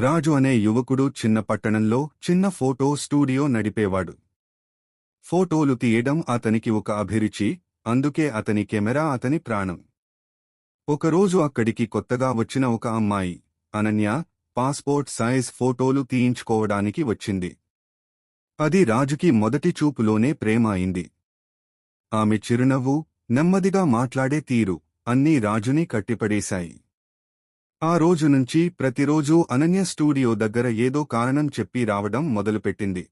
రాజు అనే యువకుడు చిన్న పట్టణంలో చిన్న ఫోటో స్టూడియో నడిపేవాడు. ఫోటోలు తీయడం అతనికి ఒక అభిరుచి అందుకే అతని కెమెరా అతని ప్రాణం. ఒకరోజు అక్కడికి కొత్తగా వచ్చిన ఒక అమ్మాయి అనన్య పాస్పోర్ట్ సైజ్ ఫోటోలు తీయించుకోవడానికి వచ్చింది. అది రాజుకి మొదటి చూపులోనే ప్రేమ అయింది. ఆమె చిరునవ్వు నెమ్మదిగా మాట్లాడే తీరు అన్నీ రాజుని కట్టిపడేశాయి. ఆ రోజు నుంచి ప్రతిరోజూ అనన్య స్టూడియో దగ్గర ఏదో కారణం చెప్పి రావడం మొదలుపెట్టింది.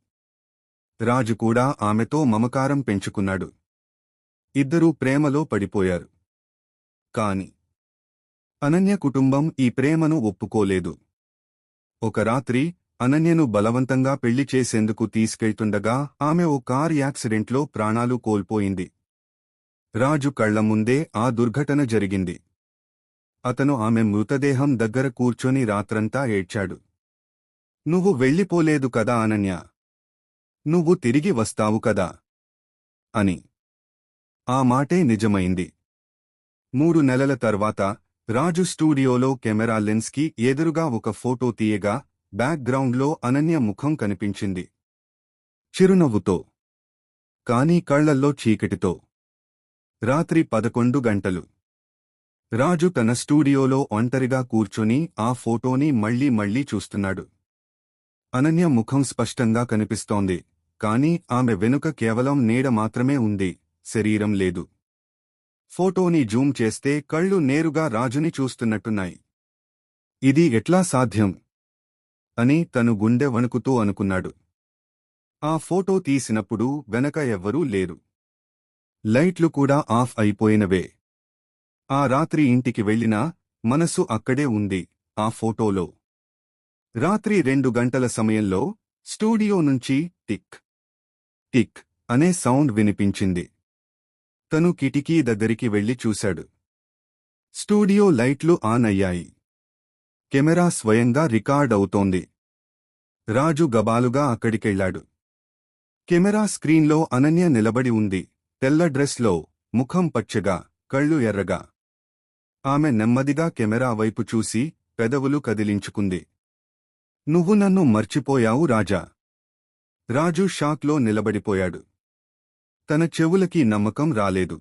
రాజు కూడా ఆమెతో మమకారం పెంచుకున్నాడు. ఇద్దరూ ప్రేమలో పడిపోయారు. కాని అనన్య కుటుంబం ఈ ప్రేమను ఒప్పుకోలేదు. ఒక రాత్రి అనన్యను బలవంతంగా పెళ్ళి చేసేందుకు తీసుకెళ్తుండగా ఆమె ఓ కార్ యాక్సిడెంట్లో ప్రాణాలు కోల్పోయింది. రాజు కళ్ళ ముందే ఆ దుర్ఘటన జరిగింది. అతను ఆమె మృతదేహం దగ్గర కూర్చొని రాత్రంతా ఏడ్చాడు. నువ్వు వెళ్ళిపోలేదు కదా అనన్య. నువ్వు తిరిగి వస్తావు కదా. అని. ఆ మాటే నిజమైంది. మూడు నెలల తర్వాత రాజు స్టూడియోలో కెమెరా లెన్స్కి ఎదురుగా ఒక ఫోటో తీయగా బ్యాక్గ్రౌండ్లో అనన్య ముఖం కనిపించింది. చిరునవ్వుతో. కాని కళ్ళల్లో చీకటితో. రాత్రి పదకొండు గంటలు. రాజు తన స్టూడియోలో ఒంటరిగా కూర్చొని ఆ ఫోటోని మళ్ళీ మళ్ళీ చూస్తున్నాడు. అనన్య ముఖం స్పష్టంగా కనిపిస్తోంది కాని ఆమె వెనుక కేవలం నీడ మాత్రమే ఉంది శరీరం లేదు. ఫోటోని జూమ్ చేస్తే కళ్ళు నేరుగా రాజుని చూస్తున్నట్టున్నాయి. ఇది ఎట్లా సాధ్యం? అని తను గుండె వణుకుతూ అనుకున్నాడు. ఆ ఫోటో తీసినప్పుడు వెనక ఎవ్వరూ లేరు. లైట్లు కూడా ఆఫ్ అయిపోయినవే. ఆ రాత్రి ఇంటికి వెళ్ళినా మనసు అక్కడే ఉంది ఆ ఫోటోలో. రాత్రి రెండు గంటల సమయంలో స్టూడియో నుంచి టిక్ టిక్ అనే సౌండ్ వినిపించింది. తను కిటికీ దగ్గరికి వెళ్ళి చూశాడు. స్టూడియో లైట్లు ఆన్ అయ్యాయి. కెమెరా స్వయంగా రికార్డ్ అవుతోంది. రాజు గబాలుగా అక్కడికెళ్ళాడు కెమెరా స్క్రీన్లో అనన్య నిలబడి ఉంది తెల్ల డ్రెస్లో ముఖం పచ్చగా కళ్ళు ఎర్రగా. ఆమె నెమ్మదిగా కెమెరా వైపు చూసి పెదవులు కదిలించుకుంది. నువ్వు నన్ను మర్చిపోయావు రాజా. రాజు షాక్లో నిలబడిపోయాడు. తన చెవులకి నమ్మకం రాలేదు.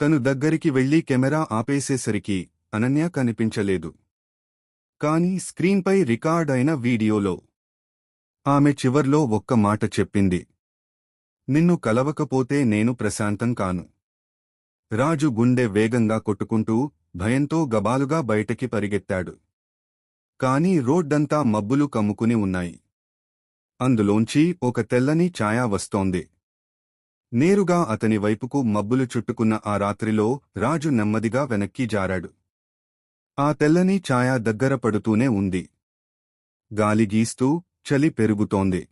తను దగ్గరికి వెళ్ళి కెమెరా ఆపేసేసరికి అనన్య కనిపించలేదు. కాని స్క్రీన్పై రికార్డ్ అయిన వీడియోలో ఆమె చివర్లో ఒక్క మాట చెప్పింది. నిన్ను కలవకపోతే నేను ప్రశాంతం కాను. రాజు గుండె వేగంగా కొట్టుకుంటూ భయంతో గబాలుగా బయటకి పరిగెత్తాడు. కాని రోడ్డంతా మబ్బులు కమ్ముకుని ఉన్నాయి. అందులోంచి ఒక తెల్లని ఛాయా వస్తోంది. నేరుగా అతని వైపుకు మబ్బులు చుట్టుకున్న ఆ రాత్రిలో రాజు నెమ్మదిగా వెనక్కి జారాడు. ఆ తెల్లని ఛాయ దగ్గర పడుతూనే ఉంది. గాలి గీస్తూ చలి పెరుగుతోంది.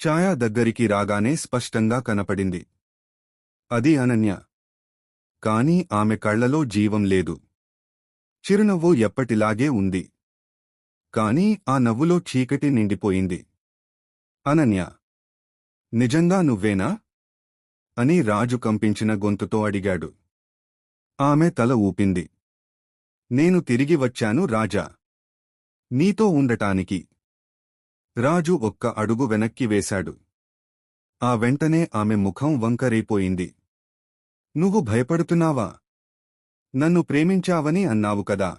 ఛాయ దగ్గరికి రాగానే స్పష్టంగా కనపడింది. అది అనన్య. కాని ఆమె కళ్ళలో జీవం లేదు. చిరునవ్వు ఎప్పటిలాగే ఉంది. కాని ఆ నవ్వులో చీకటి నిండిపోయింది. అనన్య నిజంగా నువ్వేనా? అని రాజు కంపించిన గొంతుతో అడిగాడు. ఆమె తల ఊపింది. నేను తిరిగి వచ్చాను రాజా. నీతో ఉండటానికి. రాజు ఒక్క అడుగు వెనక్కి వేశాడు. ఆ వెంటనే ఆమె ముఖం వంకరైపోయింది. నువ్వు భయపడుతున్నావా? నన్ను ప్రేమించావని అన్నావు కదా.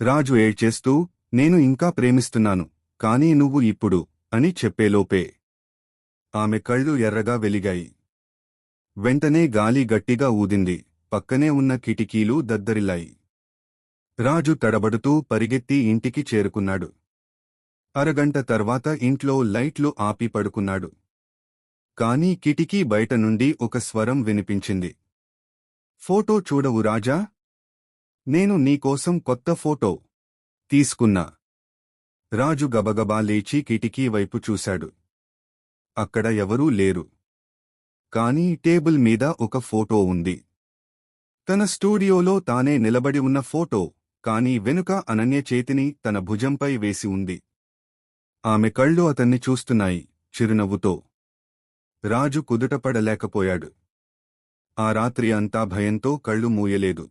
రాజు ఏడ్చేస్తూ నేను ఇంకా ప్రేమిస్తున్నాను కానీ నువ్వు ఇప్పుడు అని చెప్పేలోపే. ఆమె కళ్ళు ఎర్రగా వెలిగాయి. వెంటనే గాలి గట్టిగా ఊదింది పక్కనే ఉన్న కిటికీలు దద్దరిల్లాయి. రాజు తడబడుతూ పరిగెత్తి ఇంటికి చేరుకున్నాడు. అరగంట తర్వాత ఇంట్లో లైట్లు ఆపి పడుకున్నాడు. కాని కిటికీ బయట నుండి ఒక స్వరం వినిపించింది. ఫోటో చూడవు రాజా. నేను నీకోసం కొత్త ఫోటో తీసుకున్నా. రాజు గబగబా లేచి కిటికీ వైపు చూశాడు. అక్కడ ఎవరూ లేరు. కాని టేబుల్ మీద ఒక ఫోటో ఉంది. తన స్టూడియోలో తానే నిలబడి ఉన్న ఫోటో కాని వెనుక అనన్య చేతిని తన భుజంపై వేసి ఉంది. ఆమె కళ్ళు అతన్ని చూస్తున్నాయి చిరునవ్వుతో. రాజు కుదుటపడలేకపోయాడు ఆ రాత్రి అంతా భయంతో కళ్ళు మూయలేదు.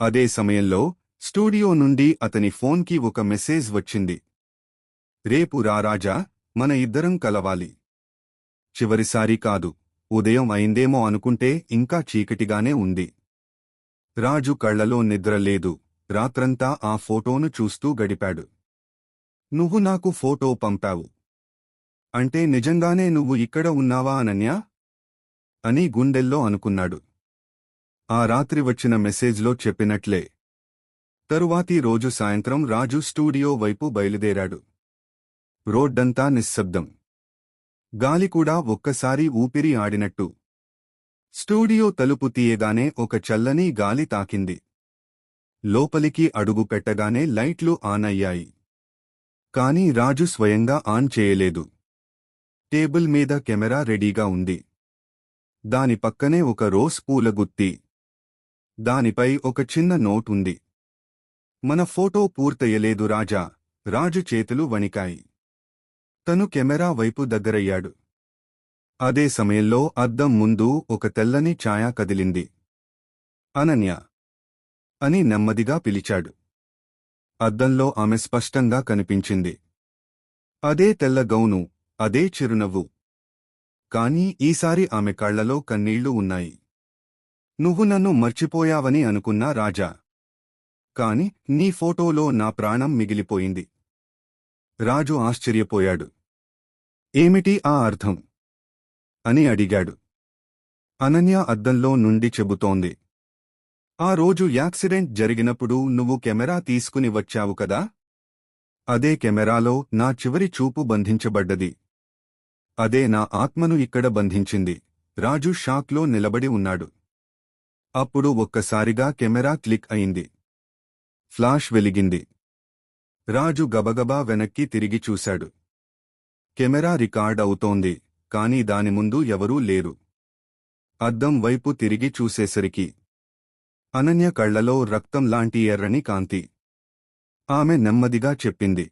అదే సమయంలో స్టూడియో నుండి అతని ఫోన్కి ఒక మెసేజ్ వచ్చింది. రేపు రా రాజా మన ఇద్దరం కలవాలి. చివరిసారి కాదు ఉదయం అయిందేమో అనుకుంటే ఇంకా చీకటిగానే ఉంది. రాజు కళ్ళలో నిద్ర లేదు రాత్రంతా ఆ ఫోటోను చూస్తూ గడిపాడు. నువ్వు నాకు ఫోటో పంపావు. అంటే నిజంగానే నువ్వు ఇక్కడ ఉన్నావా అనన్యా? అని గుండెల్లో అనుకున్నాడు. ఆ రాత్రి వచ్చిన మెసేజ్లో చెప్పినట్లే. తరువాతి రోజు సాయంత్రం రాజు స్టూడియో వైపు బయలుదేరాడు. రోడ్డంతా నిశ్శబ్దం. గాలి కూడా ఒక్కసారి ఊపిరి ఆడినట్టు. స్టూడియో తలుపు తీయగానే ఒక చల్లని గాలి తాకింది. లోపలికి అడుగు పెట్టగానే లైట్లు ఆన్ అయ్యాయి. కాని రాజు స్వయంగా ఆన్ చేయలేదు. టేబుల్ మీద కెమెరా రెడీగా ఉంది. దాని పక్కనే ఒక రోజ్ పూల గుత్తి. దానిపై ఒక చిన్న నోట్ ఉంది. మన ఫోటో పూర్తయ్యలేదు రాజా. రాజు చేతులు వణికాయి. తను కెమెరా వైపు దగ్గరయ్యాడు. అదే సమయంలో అద్దం ముందు ఒక తెల్లని ఛాయ కదిలింది. అనన్య! అని నెమ్మదిగా పిలిచాడు. అద్దంలో ఆమె స్పష్టంగా కనిపించింది. అదే తెల్ల గౌను అదే చిరునవ్వు. కాని ఈసారి ఆమె కళ్ళలో కన్నీళ్ళు ఉన్నాయి. నువ్వు నన్ను మర్చిపోయావని అనుకున్నా రాజా. కాని నీ ఫోటోలో నా ప్రాణం మిగిలిపోయింది. రాజు ఆశ్చర్యపోయాడు. ఏమిటి ఆ అర్థం? అని అడిగాడు. అనన్య అద్దంలో నుండి చెబుతోంది. ఆ రోజు యాక్సిడెంట్ జరిగినప్పుడు నువ్వు కెమెరా తీసుకుని వచ్చావు కదా? అదే కెమెరాలో నా చివరి చూపు బంధించబడ్డది. అదే నా ఆత్మను ఇక్కడ బంధించింది. రాజు షాక్లో నిలబడి ఉన్నాడు. అప్పుడు ఒక్కసారిగా కెమెరా క్లిక్ అయింది. ఫ్లాష్ వెలిగింది. రాజు గబగబా వెనక్కి తిరిగి చూశాడు. కెమెరా రికార్డ్ అవుతోంది కాని దాని ముందు ఎవరూ లేరు. అద్దం వైపు తిరిగి చూసేసరికి. అనన్య కళ్ళలో రక్తం లాంటి ఎర్రని కాంతి. ఆమె నెమ్మదిగా చెప్పింది.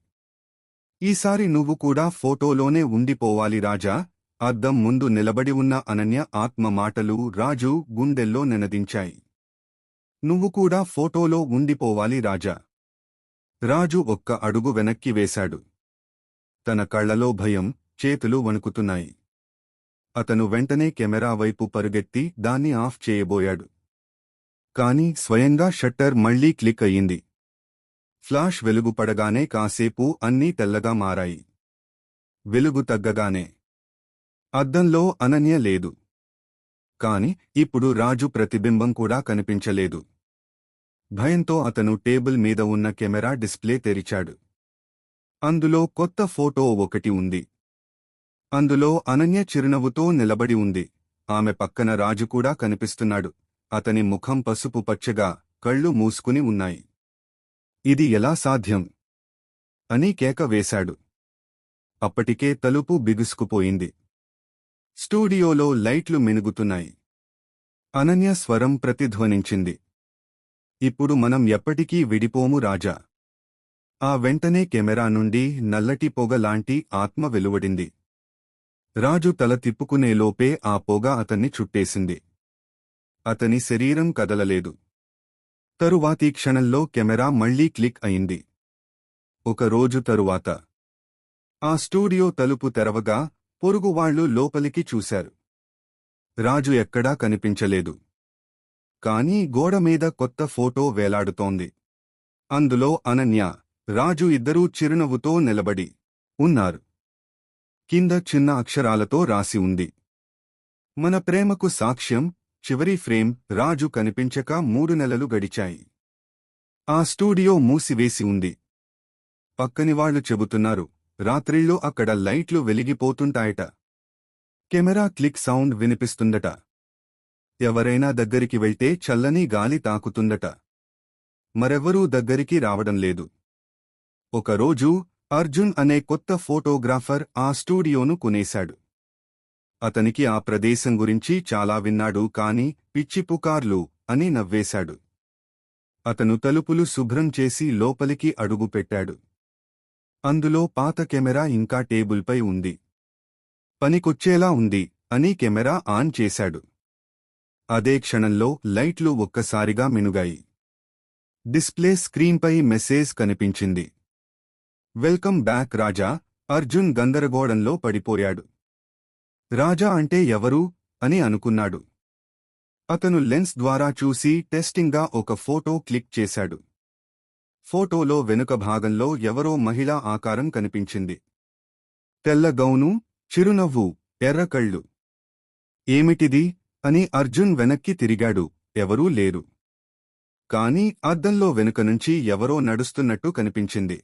ఈసారి నువ్వు కూడా ఫోటోలోనే ఉండిపోవాలి రాజా. అద్దం ముందు నిలబడి ఉన్న అనన్య ఆత్మ మాటలు రాజు గుండెల్లో నినదించాయి. నువ్వు కూడా ఫోటోలో ఉండిపోవాలి రాజా. రాజు ఒక్క అడుగు వెనక్కి వేశాడు. తన కళ్ళలో భయం చేతులు వణుకుతున్నాయి. అతను వెంటనే కెమెరా వైపు పరుగెత్తి దాన్ని ఆఫ్ చేయబోయాడు. కాని స్వయంగా షట్టర్ మళ్ళీ క్లిక్ అయ్యింది. ఫ్లాష్ వెలుగు పడగానే కాసేపు అన్నీ తెల్లగా మారాయి. వెలుగు తగ్గగానే. అద్దంలో అనన్య లేదు. కాని ఇప్పుడు రాజు ప్రతిబింబం కూడా కనిపించలేదు. భయంతో అతను టేబుల్ మీద ఉన్న కెమెరా డిస్ప్లే తెరిచాడు. అందులో కొత్త ఫోటో ఒకటి ఉంది. అందులో అనన్య చిరునవ్వుతో నిలబడి ఉంది. ఆమె పక్కన రాజు కూడా కనిపిస్తున్నాడు. అతని ముఖం పసుపు పచ్చగా కళ్ళు మూసుకుని ఉన్నాయి. ఇది ఎలా సాధ్యం? అని కేక వేశాడు. అప్పటికే తలుపు బిగుసుకుపోయింది. స్టూడియోలో లైట్లు మినుగుతున్నాయి. అనన్య స్వరం ప్రతిధ్వనించింది. ఇప్పుడు మనం ఎప్పటికీ విడిపోము రాజా. ఆ వెంటనే కెమెరా నుండి నల్లటి పొగ లాంటి ఆత్మ వెలువడింది. రాజు తల తిప్పుకునేలోపే ఆ పొగ అతన్ని చుట్టేసింది. అతని శరీరం కదలలేదు. తరువాతి క్షణంలో కెమెరా మళ్ళీ క్లిక్ అయింది. ఒక రోజు తరువాత. ఆ స్టూడియో తలుపు తెరవగా పొరుగువాళ్ళు లోపలికి చూశారు. రాజు ఎక్కడా కనిపించలేదు. కాని గోడ మీద కొత్త ఫోటో వేలాడుతోంది. అందులో అనన్య రాజు ఇద్దరూ చిరునవ్వుతో నిలబడి ఉన్నారు. కింద చిన్న అక్షరాలతో రాసి ఉంది. మన ప్రేమకు సాక్ష్యం చివరి ఫ్రేమ్ రాజు కనిపించక మూడు నెలలు గడిచాయి. ఆ స్టూడియో మూసివేసి ఉంది. పక్కనివాళ్ళు చెబుతున్నారు రాత్రిళ్ళు అక్కడ లైట్లు వెలిగిపోతుంటాయట. కెమెరా క్లిక్ సౌండ్ వినిపిస్తుందట. ఎవరైనా దగ్గరికి వెళ్తే చల్లని గాలి తాకుతుందట. మరెవ్వరూ దగ్గరికి రావడం లేదు. ఒకరోజు అర్జున్ అనే కొత్త ఫోటోగ్రాఫర్ ఆ స్టూడియోను కొనేశాడు. అతనికి ఆ ప్రదేశం గురించి చాలా విన్నాడు కాని పిచ్చిపుకార్లు అని నవ్వేశాడు. అతను తలుపులు శుభ్రం చేసి లోపలికి అడుగుపెట్టాడు అందులో పాత కెమెరా ఇంకా టేబుల్పై ఉంది. పనికొచ్చేలా ఉంది అని కెమెరా ఆన్ చేశాడు. అదే క్షణంలో లైట్లు ఒక్కసారిగా మినుగాయి. డిస్ప్లే స్క్రీన్పై మెసేజ్ కనిపించింది. వెల్కమ్ బ్యాక్ రాజా అర్జున్ గందరగోళంలో పడిపోయాడు. రాజా అంటే ఎవరు అని అనుకున్నాడు. అతను లెన్స్ ద్వారా చూసి టెస్టింగ్గా ఒక ఫోటో క్లిక్ చేశాడు. ఫోటోలో వెనుక భాగంలో ఎవరో మహిళా ఆకారం కనిపించింది. తెల్ల గౌను చిరునవ్వు ఎర్రకళ్ళు ఏమిటిది? అని అర్జున్ వెనక్కి తిరిగాడు. ఎవరూ లేరు. కాని అద్దంలో వెనుక నుంచి ఎవరో నడుస్తున్నట్టు కనిపించింది.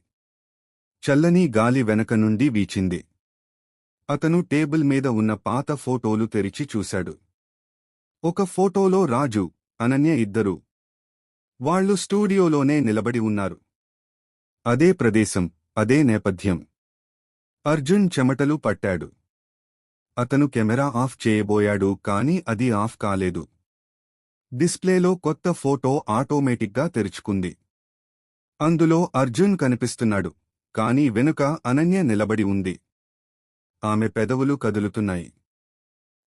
చల్లని గాలి వెనక నుండి వీచింది. అతను టేబుల్ మీద ఉన్న పాత ఫోటోలు తెరిచి చూశాడు. ఒక ఫోటోలో రాజు అనన్య ఇద్దరు. వాళ్ళు స్టూడియోలోనే నిలబడి ఉన్నారు. అదే ప్రదేశం అదే నేపథ్యం. అర్జున్ చెమటలు పట్టాడు. అతను కెమెరా ఆఫ్ చేయబోయాడు కాని అది ఆఫ్ కాలేదు. డిస్ప్లేలో కొత్త ఫోటో ఆటోమేటిక్గా తెరుచుకుంది. అందులో అర్జున్ కనిపిస్తున్నాడు కాని వెనుక అనన్య నిలబడి ఉంది. ఆమె పెదవులు కదులుతున్నాయి.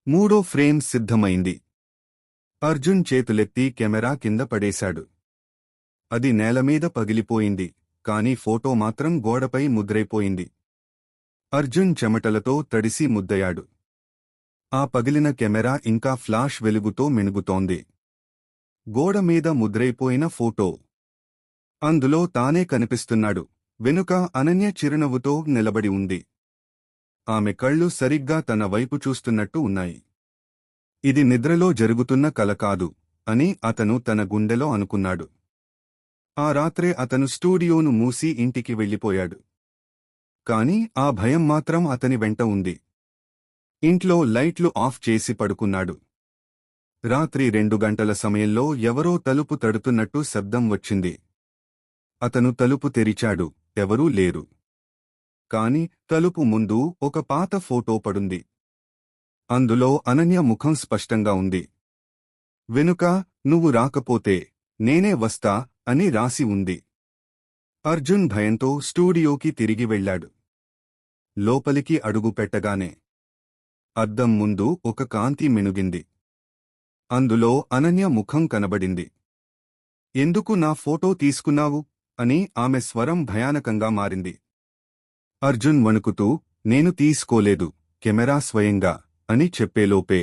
మూడో ఫ్రేమ్ సిద్ధమైంది. అర్జున్ చేతులెత్తి కెమెరా కింద పడేశాడు. అది నేలమీద పగిలిపోయింది కాని ఫోటో మాత్రం గోడపై ముద్రైపోయింది. అర్జున్ చెమటలతో తడిసి ముద్దయాడు ఆ పగిలిన కెమెరా ఇంకా ఫ్లాష్ వెలుగుతో మిణుగుతోంది గోడ మీద ముద్రైపోయిన ఫోటో. అందులో తానే కనిపిస్తున్నాడు. వెనుక అనన్య చిరునవ్వుతో నిలబడి ఉంది. ఆమె కళ్ళు సరిగ్గా తన వైపు చూస్తున్నట్టు ఉన్నాయి. ఇది నిద్రలో జరుగుతున్న కల కాదు అని అతను తన గుండెలో అనుకున్నాడు. ఆ రాత్రే అతను స్టూడియోను మూసి ఇంటికి వెళ్ళిపోయాడు. కాని ఆ భయం మాత్రం అతని వెంట ఉంది. ఇంట్లో లైట్లు ఆఫ్ చేసి పడుకున్నాడు. రాత్రి రెండు గంటల సమయంలో ఎవరో తలుపు తడుతున్నట్టు శబ్దం వచ్చింది. అతను తలుపు తెరిచాడు ఎవరూ లేరు. కాని తలుపు ముందు ఒక పాత ఫోటో పడుంది. అందులో అనన్య ముఖం స్పష్టంగా ఉంది. వెనుక నువ్వు రాకపోతే నేనే వస్తా అని రాసి ఉంది. అర్జున్ భయంతో స్టూడియోకి తిరిగి వెళ్ళాడు. లోపలికి అడుగు పెట్టగానే అద్దం ముందు ఒక కాంతి మినుగింది. అందులో అనన్య ముఖం కనబడింది. ఎందుకు నా ఫోటో తీసుకున్నావు? అని ఆమె స్వరం భయానకంగా మారింది. అర్జున్ వణుకుతూ నేను తీసుకోలేదు కెమెరా స్వయంగా అని చెప్పేలోపే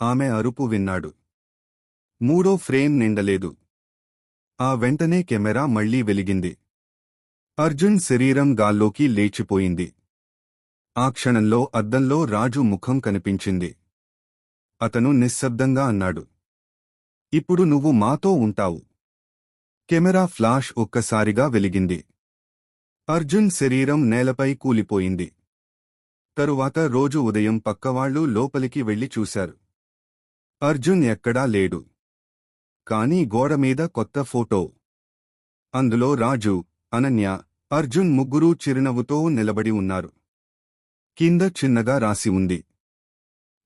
ఆమె అరుపు విన్నాడు. మూడో ఫ్రేమ్ నిండలేదు. ఆ వెంటనే కెమెరా మళ్ళీ వెలిగింది. అర్జున్ శరీరం గాల్లోకి లేచిపోయింది. ఆ క్షణంలో అద్దంలో రాజు ముఖం కనిపించింది. అతను నిశ్శబ్దంగా అన్నాడు. ఇప్పుడు నువ్వు మాతో ఉంటావు. కెమెరా ఫ్లాష్ ఒక్కసారిగా వెలిగింది. అర్జున్ శరీరం నేలపై కూలిపోయింది. తరువాత రోజు ఉదయం పక్కవాళ్ళు లోపలికి వెళ్ళి చూశారు. అర్జున్ ఎక్కడా లేడు. కాని గోడమీద కొత్త ఫోటో. అందులో రాజు అనన్య అర్జున్ ముగ్గురూ చిరునవ్వుతో నిలబడి ఉన్నారు. కింద చిన్నగా రాసి ఉంది.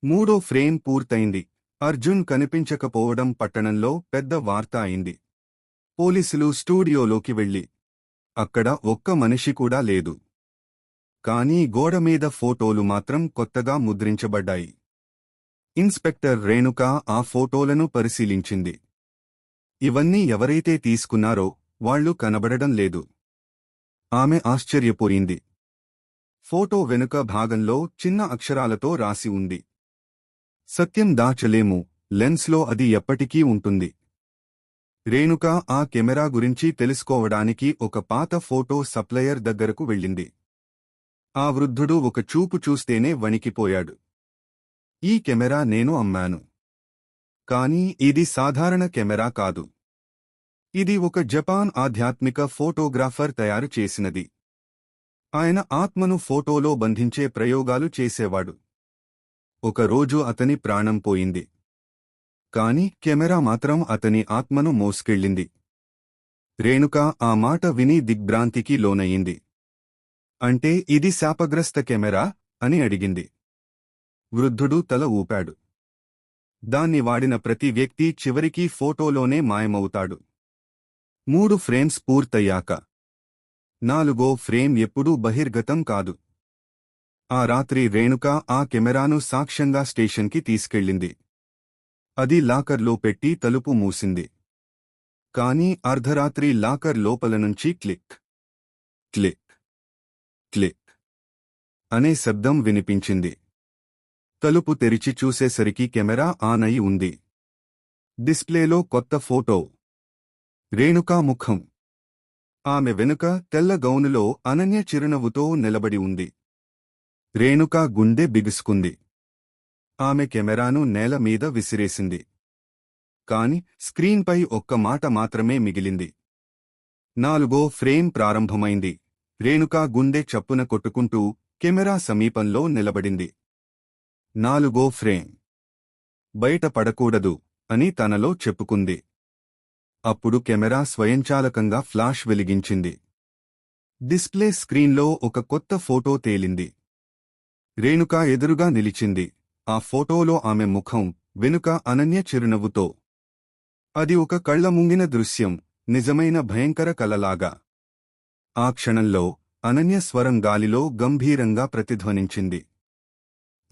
మూడో ఫ్రేమ్ పూర్తయింది. అర్జున్ కనిపించకపోవడం పట్టణంలో పెద్ద వార్త అయింది. పోలీసులు స్టూడియోలోకి వెళ్ళి అక్కడ ఒక్క మనిషి కూడా లేదు. కానీ గోడమీద ఫోటోలు మాత్రం కొత్తగా ముద్రించబడ్డాయి. ఇన్స్పెక్టర్ రేణుక ఆ ఫోటోలను పరిశీలించింది. ఇవన్నీ ఎవరైతే తీసుకున్నారో వాళ్ళు కనబడడం లేదు. ఆమె ఆశ్చర్యపోయింది. ఫోటో వెనుక భాగంలో చిన్న అక్షరాలతో రాసి ఉంది. సత్యం దాచలేము లెన్స్లో అది ఎప్పటికీ ఉంటుంది. రేణుక ఆ కెమెరా గురించి తెలుసుకోవడానికి ఒక పాత ఫోటో సప్లయర్ దగ్గరకు వెళ్ళింది. ఆ వృద్ధుడు ఒక చూపు చూస్తేనే వణికిపోయాడు. ఈ కెమెరా నేను అమ్మాను. కానీ ఇది సాధారణ కెమెరా కాదు. ఇది ఒక జపాన్ ఆధ్యాత్మిక ఫోటోగ్రాఫర్ తయారు చేసినది. ఆయన ఆత్మను ఫోటోలో బంధించే ప్రయోగాలు చేసేవాడు. ఒకరోజు అతని ప్రాణం పోయింది. కాని కెమెరా మాత్రం అతని ఆత్మను మోసుకెళ్ళింది. రేణుక ఆ మాట విని దిగ్భ్రాంతికి లోనయ్యింది అంటే ఇది శాపగ్రస్త కెమెరా? అని అడిగింది. వృద్ధుడు తల ఊపాడు. దాన్ని వాడిన ప్రతి వ్యక్తి చివరికి ఫోటోలోనే మాయమవుతాడు. మూడు ఫ్రేమ్స్ పూర్తయ్యాక. నాలుగో ఫ్రేమ్ ఎప్పుడూ బహిర్గతం కాదు. ఆ రాత్రి రేణుక ఆ కెమెరాను సాక్ష్యంగా స్టేషన్కి తీసుకెళ్ళింది. అది లాకర్లో పెట్టి తలుపు మూసింది. కానీ అర్ధరాత్రి లాకర్ లోపల నుంచి క్లిక్ క్లిక్ క్లిక్ అనే శబ్దం వినిపించింది. తలుపు తెరిచి చూసేసరికి కెమెరా ఆన్ అయి ఉంది. డిస్ప్లేలో కొత్త ఫోటో. రేణుకా ముఖం. ఆమె వెనుక తెల్ల గౌనులో అనన్య చిరునవ్వుతో నిలబడి ఉంది. రేణుకా గుండె బిగుసుకుంది. ఆమె కెమెరాను నేల మీద విసిరేసింది. కాని స్క్రీన్పై ఒక్క మాట మాత్రమే మిగిలింది. నాలుగో ఫ్రేమ్ ప్రారంభమైంది. రేణుకా గుండె చప్పున కొట్టుకుంటూ కెమెరా సమీపంలో నిలబడింది. నాలుగో ఫ్రేమ్. బయట పడకూడదు అని తనలో చెప్పుకుంది. అప్పుడు కెమెరా స్వయంచాలకంగా ఫ్లాష్ వెలిగించింది. డిస్ప్లే స్క్రీన్లో ఒక కొత్త ఫోటో తేలింది. రేణుకా ఎదురుగా నిలిచింది. ఆ ఫోటోలో ఆమె ముఖం వెనుక అనన్య చిరునవ్వుతో అది ఒక కళ్ళ ముంగిన దృశ్యం నిజమైన భయంకర కలలాగా. ఆ క్షణంలో అనన్య స్వరం గాలిలో గంభీరంగా ప్రతిధ్వనించింది.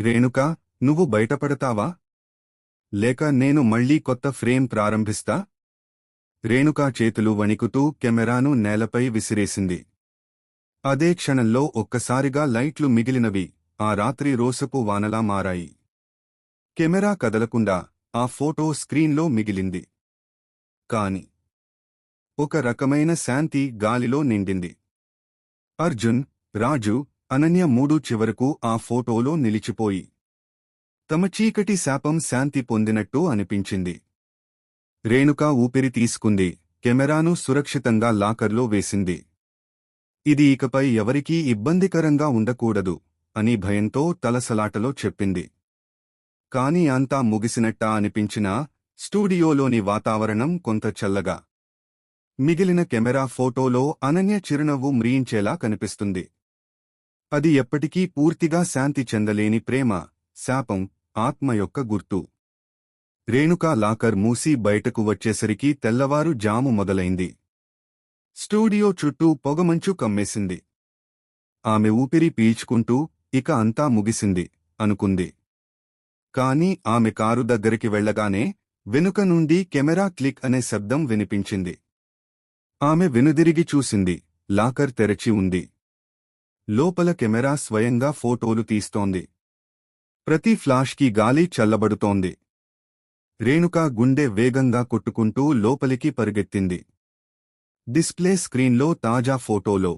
రేణుక నువ్వు బయటపడతావా? లేక నేను మళ్ళీ కొత్త ఫ్రేమ్ ప్రారంభిస్తా? రేణుకా చేతులు వణికుతూ కెమెరాను నేలపై విసిరేసింది. అదే క్షణంలో ఒక్కసారిగా లైట్లు మిగిలినవి ఆ రాత్రి రోసపు వానలా మారాయి. కెమెరా కదలకుండా ఆ ఫోటో స్క్రీన్లో మిగిలింది. కాని ఒక రకమైన శాంతి గాలిలో నిండింది. అర్జున్ రాజు అనన్య మూడు చివరకు ఆ ఫోటోలో నిలిచిపోయి తమ చీకటి శాపం శాంతి పొందినట్టు అనిపించింది. రేణుక ఊపిరి తీసుకుంది కెమెరాను సురక్షితంగా లాకర్లో వేసింది. ఇది ఇకపై ఎవరికీ ఇబ్బందికరంగా ఉండకూడదు అని భయంతో తలసలాటలో చెప్పింది. కాని అంతా ముగిసినట్టా అనిపించినా స్టూడియోలోని వాతావరణం కొంత చల్లగా మిగిలిన కెమెరా ఫోటోలో అనన్య చిరునవ్వు మ్రియించేలా కనిపిస్తుంది. అది ఎప్పటికీ పూర్తిగా శాంతి చెందలేని ప్రేమ శాపం ఆత్మ యొక్క గుర్తు. రేణుకా లాకర్ మూసి బయటకు వచ్చేసరికి తెల్లవారు జాము మొదలైంది. స్టూడియో చుట్టూ పొగమంచు కమ్మేసింది. ఆమె ఊపిరి పీల్చుకుంటూ ఇక అంతా ముగిసింది అనుకుంది. కాని ఆమె కారు దగ్గరికి వెళ్ళగానే వెనుక నుండి కెమెరా క్లిక్ అనే శబ్దం వినిపించింది. ఆమె వెనుదిరిగి చూసింది. లాకర్ తెరచి ఉంది. లోపల కెమెరా స్వయంగా ఫోటోలు తీస్తోంది. ప్రతి ఫ్లాష్కి గాలి చల్లబడుతోంది. రేణుకా గుండె వేగంగా కొట్టుకుంటూ లోపలికి పరిగెత్తింది. డిస్ప్లే స్క్రీన్లో తాజా ఫోటోలో.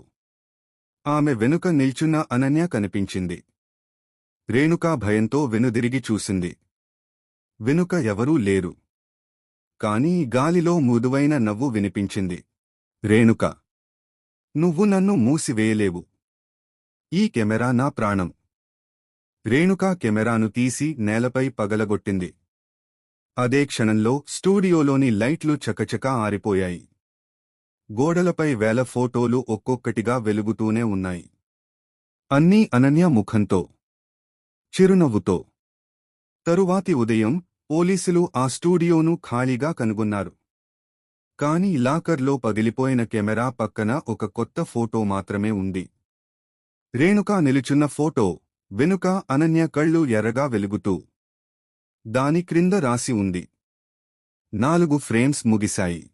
ఆమె వెనుక నిల్చున్న అనన్య కనిపించింది. రేణుకా భయంతో వెనుదిరిగి చూసింది. వెనుక ఎవరూ లేరు. కాని గాలిలో మృదువైన నవ్వు వినిపించింది. రేణుక! నువ్వు నన్ను మూసివేయలేవు. ఈ కెమెరా నా ప్రాణం. రేణుకా కెమెరాను తీసి నేలపై పగలగొట్టింది. అదే క్షణంలో స్టూడియోలోని లైట్లు చకచకా ఆరిపోయాయి. గోడలపై వేల ఫోటోలు ఒక్కొక్కటిగా వెలుగుతూనే ఉన్నాయి. అన్నీ అనన్య ముఖంతో. చిరునవ్వుతో. తరువాతి ఉదయం పోలీసులు ఆ స్టూడియోను ఖాళీగా కనుగొన్నారు. కాని లాకర్లో పగిలిపోయిన కెమెరా పక్కన ఒక కొత్త ఫోటో మాత్రమే ఉంది. రేణుకా నిలుచున్న ఫోటో వెనుక అనన్య కళ్ళు ఎర్రగా వెలుగుతూ. దాని క్రింద రాసి ఉంది. నాలుగు ఫ్రేమ్స్ ముగిశాయి.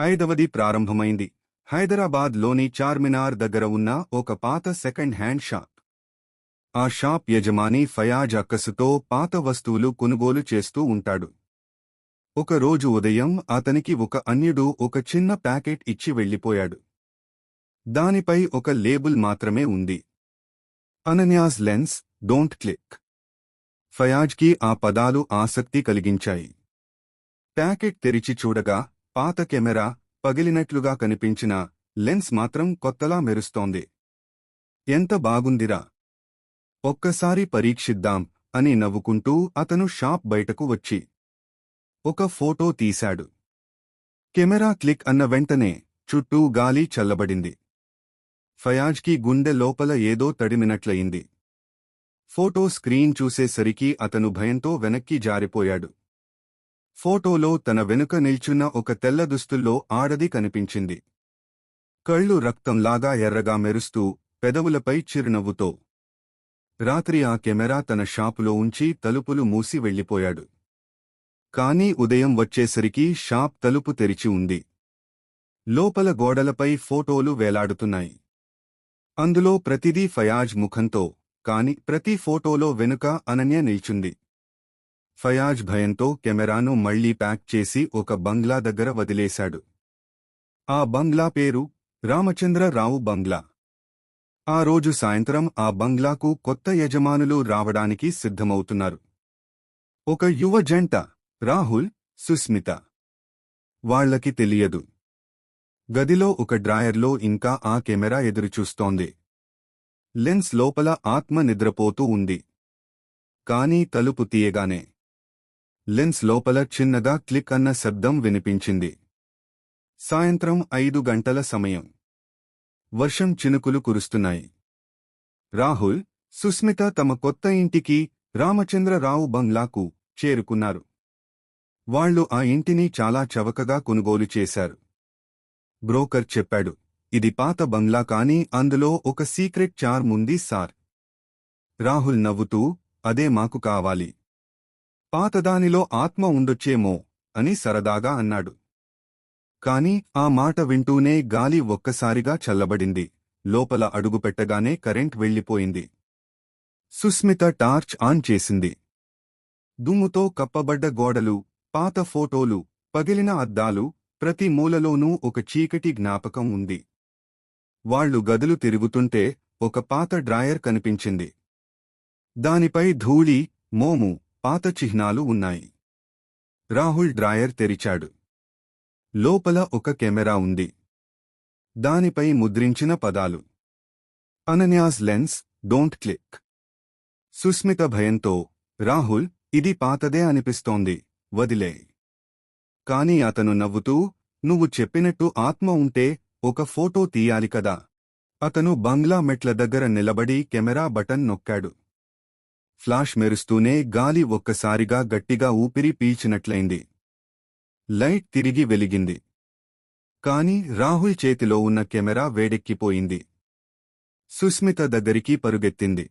ఐదవది ప్రారంభమైంది. హైదరాబాద్లోని చార్మినార్ దగ్గర ఉన్న ఒక పాత సెకండ్ హ్యాండ్ షాప్. ఆ షాప్ యజమాని ఫయాజ్ అక్కసుతో పాత వస్తువులు కొనుగోలు చేస్తూ ఉంటాడు. ఒక రోజు ఉదయం అతనికి ఒక అన్యుడు ఒక చిన్న ప్యాకెట్ ఇచ్చి వెళ్ళిపోయాడు. దానిపై ఒక లేబుల్ మాత్రమే ఉంది. Ananya's lens don't click. ఫయాజ్కి ఆ పదాలు ఆసక్తి కలిగించాయి. ప్యాకెట్ తెరిచి చూడగా పాత కెమెరా పగిలినట్లుగా కనిపించిన లెన్స్ మాత్రం కొత్తలా మెరుస్తోంది. ఎంత బాగుందిరా! ఒక్కసారి పరీక్షిద్దాం అని నవ్వుకుంటూ అతను షాప్ బయటకు వచ్చి ఒక ఫోటో తీశాడు. కెమెరా క్లిక్ అన్న వెంటనే చుట్టూ గాలి చల్లబడింది. ఫయాజ్కి గుండె లోపల ఏదో తడిమినట్లయింది. ఫోటో స్క్రీన్ చూసేసరికి అతను భయంతో వెనక్కి జారిపోయాడు. ఫోటోలో తన వెనుక నిల్చున్న ఒక తెల్ల దుస్తుల్లో ఆడది కనిపించింది. కళ్ళు రక్తంలాగా ఎర్రగా మెరుస్తూ పెదవులపై చిరునవ్వుతో రాత్రి ఆ కెమెరా తన షాపులో ఉంచి తలుపులు మూసి వెళ్ళిపోయాడు. కానీ ఉదయం వచ్చేసరికి షాప్ తలుపు తెరిచి ఉంది. లోపల గోడలపై ఫోటోలు వేలాడుతున్నాయి. అందులో ప్రతిదీ ఫయాజ్ ముఖంతో కాని ప్రతి ఫోటోలో వెనుక అనన్య నిల్చుంది. ఫయాజ్ భయంతో కెమెరాను మళ్ళీ ప్యాక్ చేసి ఒక బంగ్లా దగ్గర వదిలేశాడు. ఆ బంగ్లా పేరు రామచంద్రరావు బంగ్లా. ఆ రోజు సాయంత్రం ఆ బంగ్లాకు కొత్త యజమానులు రావడానికి సిద్ధమవుతున్నారు. ఒక యువ జంట రాహుల్ సుస్మిత. వాళ్ళకి తెలియదు. గదిలో ఒక డ్రాయర్లో ఇంకా ఆ కెమెరా ఎదురుచూస్తోంది. లెన్స్ లోపల ఆత్మ నిద్రపోతూ ఉంది. కానీ తలుపు తీయగానే. లెన్స్ లోపల చిన్నగా క్లిక్ అన్న శబ్దం వినిపించింది. సాయంత్రం ఐదు గంటల సమయం. వర్షం చినుకులు కురుస్తున్నాయి. రాహుల్ సుస్మిత తమ కొత్త ఇంటికి రామచంద్రరావు బంగ్లాకు చేరుకున్నారు. వాళ్ళు ఆ ఇంటిని చాలా చవకగా కొనుగోలు చేశారు. బ్రోకర్ చెప్పాడు ఇది పాత బంగ్లా కానీ అందులో ఒక సీక్రెట్ చార్మ్ ఉంది సార్. రాహుల్ నవ్వుతూ అదే మాకు కావాలి. పాతదానిలో ఆత్మ ఉండొచ్చేమో అని సరదాగా అన్నాడు. కాని ఆ మాట వింటూనే గాలి ఒక్కసారిగా చల్లబడింది. లోపల అడుగుపెట్టగానే కరెంట్ వెళ్ళిపోయింది. సుస్మిత టార్చ్ ఆన్ చేసింది. దుమ్ముతో కప్పబడ్డ గోడలు పాత ఫోటోలు పగిలిన అద్దాలు ప్రతి మూలలోనూ ఒక చీకటి జ్ఞాపకం ఉంది. వాళ్ళు గదులు తిరుగుతుంటే ఒక పాత డ్రాయర్ కనిపించింది. దానిపై ధూళి మోము పాత చిహ్నాలు ఉన్నాయి. రాహుల్ డ్రాయర్ తెరిచాడు. లోపల ఒక కెమెరా ఉంది. దానిపై ముద్రించిన పదాలు. Ananya's lens don't click. Susmitha భయంతో రాహుల్ ఇది పాతదే అనిపిస్తోంది వదిలే. కాని అతను నవ్వుతూ నువ్వు చెప్పినట్టు ఆత్మ ఉంటే ఒక ఫోటో తీయాలి కదా. అతను బంగ్లా మెట్ల దగ్గర నిలబడి కెమెరా బటన్ నొక్కాడు. ఫ్లాష్ మెరుస్తూనే గాలి ఒక్కసారిగా గట్టిగా ఊపిరి పీల్చినట్లయింది. లైట్ తిరిగి వెలిగింది. కాని రాహుల్ చేతిలో ఉన్న కెమెరా వేడెక్కిపోయింది. సుస్మిత దగ్గరికి పరుగెత్తింది.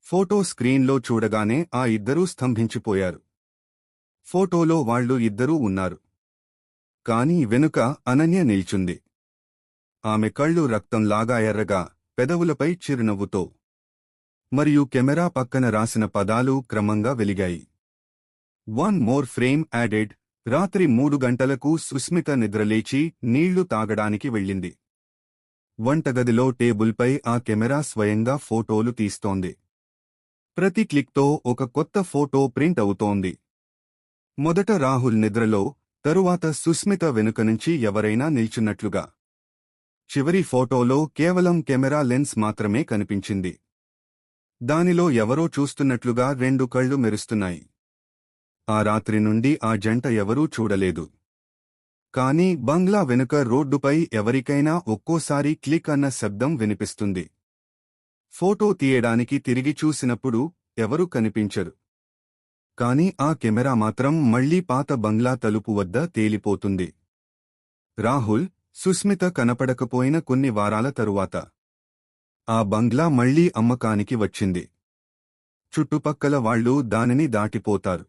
ఫోటో స్క్రీన్లో చూడగానే ఆ ఇద్దరూ స్తంభించిపోయారు. ఫోటోలో వాళ్ళు ఇద్దరూ ఉన్నారు. కాని వెనుక అనన్య నిల్చుంది. ఆమె కళ్ళు రక్తంలాగా ఎర్రగా పెదవులపై చిరునవ్వుతో. మరియు కెమెరా పక్కన రాసిన పదాలు క్రమంగా వెలిగాయి. వన్ మోర్ ఫ్రేమ్ యాడెడ్ రాత్రి మూడు గంటలకు సుస్మిత నిద్రలేచి నీళ్ళు తాగడానికి వెళ్ళింది. వంటగదిలో టేబుల్పై ఆ కెమెరా స్వయంగా ఫోటోలు తీస్తోంది. ప్రతి క్లిక్తో ఒక కొత్త ఫోటో ప్రింట్ అవుతోంది. మొదట రాహుల్ నిద్రలో తరువాత సుస్మిత వెనుక నుంచి ఎవరైనా నిల్చున్నట్లుగా. చివరి ఫోటోలో కేవలం కెమెరా లెన్స్ మాత్రమే కనిపించింది. దానిలో ఎవరో చూస్తున్నట్లుగా రెండు కళ్ళు మెరుస్తున్నాయి. ఆ రాత్రి నుండి ఆ జంట ఎవరూ చూడలేదు. కాని బంగ్లా వెనుక రోడ్డుపై ఎవరికైనా ఒక్కోసారి క్లిక్ అన్న శబ్దం వినిపిస్తుంది. ఫోటో తీయడానికి తిరిగి చూసినప్పుడు ఎవరూ కనిపించరు. కాని ఆ కెమెరా మాత్రం మళ్ళీ పాత బంగ్లా తలుపు వద్ద తేలిపోతుంది. రాహుల్ సుస్మిత కనపడకపోయిన కొన్ని వారాల తరువాత. ఆ బంగ్లా మళ్ళీ అమ్మకానికి వచ్చింది. చుట్టుపక్కల వాళ్ళు దానిని దాటిపోతారు.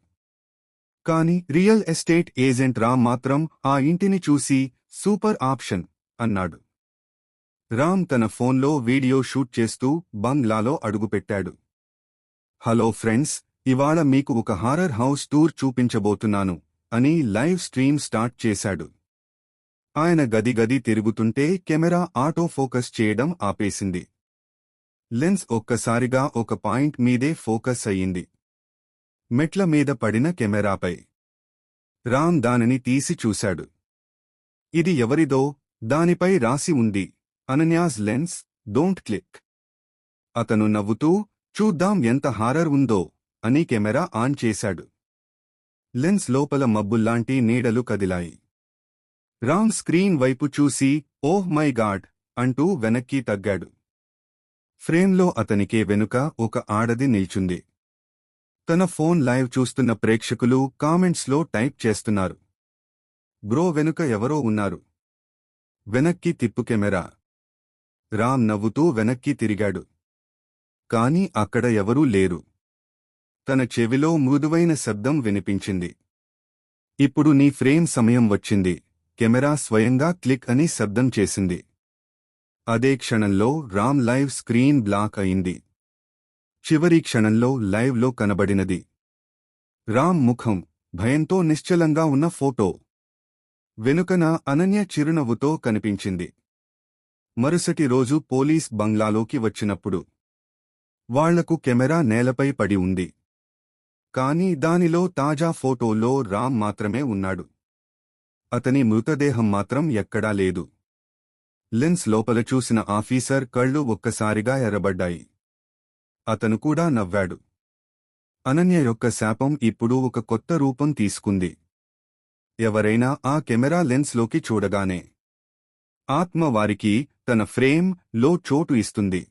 కాని రియల్ ఎస్టేట్ ఏజెంట్ రామ్ మాత్రం ఆ ఇంటిని చూసి సూపర్ ఆప్షన్ అన్నాడు. రామ్ తన ఫోన్లో వీడియో షూట్ చేస్తూ బంగ్లాలో అడుగుపెట్టాడు. హలో ఫ్రెండ్స్ ఇవాళ మీకు ఒక హారర్ హౌస్ టూర్ చూపించబోతున్నాను అని లైవ్ స్ట్రీమ్ స్టార్ట్ చేశాడు. ఆయన గది గది తిరుగుతుంటే కెమెరా ఆటో ఫోకస్ చేయడం ఆపేసింది. లెన్స్ ఒక్కసారిగా ఒక పాయింట్ మీదే ఫోకస్ అయ్యింది. మెట్ల మీద పడిన కెమెరాపై. రామ్ దానిని తీసి చూశాడు. ఇది ఎవరిదో దానిపై రాసి ఉంది. Ananya's lens don't click. అతను నవ్వుతూ చూద్దాం ఎంత హారర్ ఉందో అని కెమెరా ఆన్ చేశాడు. లెన్స్ లోపల మబ్బుల్లాంటి నీడలు కదిలాయి. రామ్ స్క్రీన్ వైపు చూసి ఓహ్ మై గాడ్! అంటూ వెనక్కి తగ్గాడు. ఫ్రేమ్లో అతనికే వెనుక ఒక ఆడది నిల్చుంది. తన ఫోన్ లైవ్ చూస్తున్న ప్రేక్షకులు కామెంట్స్లో టైప్ చేస్తున్నారు. బ్రో వెనుక ఎవరో ఉన్నారు. వెనక్కి తిప్పు కెమెరా. రామ్ నవ్వుతూ వెనక్కి తిరిగాడు. కాని అక్కడ ఎవరూ లేరు. తన చెవిలో మృదువైన శబ్దం వినిపించింది. ఇప్పుడు నీ ఫ్రేమ్ సమయం వచ్చింది. కెమెరా స్వయంగా క్లిక్ అని శబ్దం చేసింది. అదే క్షణంలో రామ్ లైవ్ స్క్రీన్ బ్లాక్ అయింది. చివరి క్షణంలో లైవ్లో కనబడినది. రామ్ ముఖం భయంతో నిశ్చలంగా ఉన్న ఫోటో. వెనుకన అనన్య చిరునవ్వుతో కనిపించింది. మరుసటి రోజు పోలీస్ బంగ్లాలోకి వచ్చినప్పుడు. వాళ్ళకు కెమెరా నేలపై పడి ఉంది. కాని దానిలో తాజా ఫోటోలో రామ్ మాత్రమే ఉన్నాడు. అతని మృతదేహం మాత్రం ఎక్కడా లేదు. లెన్స్ లోపల చూసిన ఆఫీసర్ కళ్ళు ఒక్కసారిగా ఎర్రబడ్డాయి. అతను కూడా నవ్వాడు. అనన్య యొక్క శాపం ఇప్పుడు ఒక కొత్త రూపం తీసుకుంది. ఎవరైనా ఆ కెమెరా లెన్స్లోకి చూడగానే ఆత్మ వారికి తన ఫ్రేమ్లో చోటు ఇస్తుంది.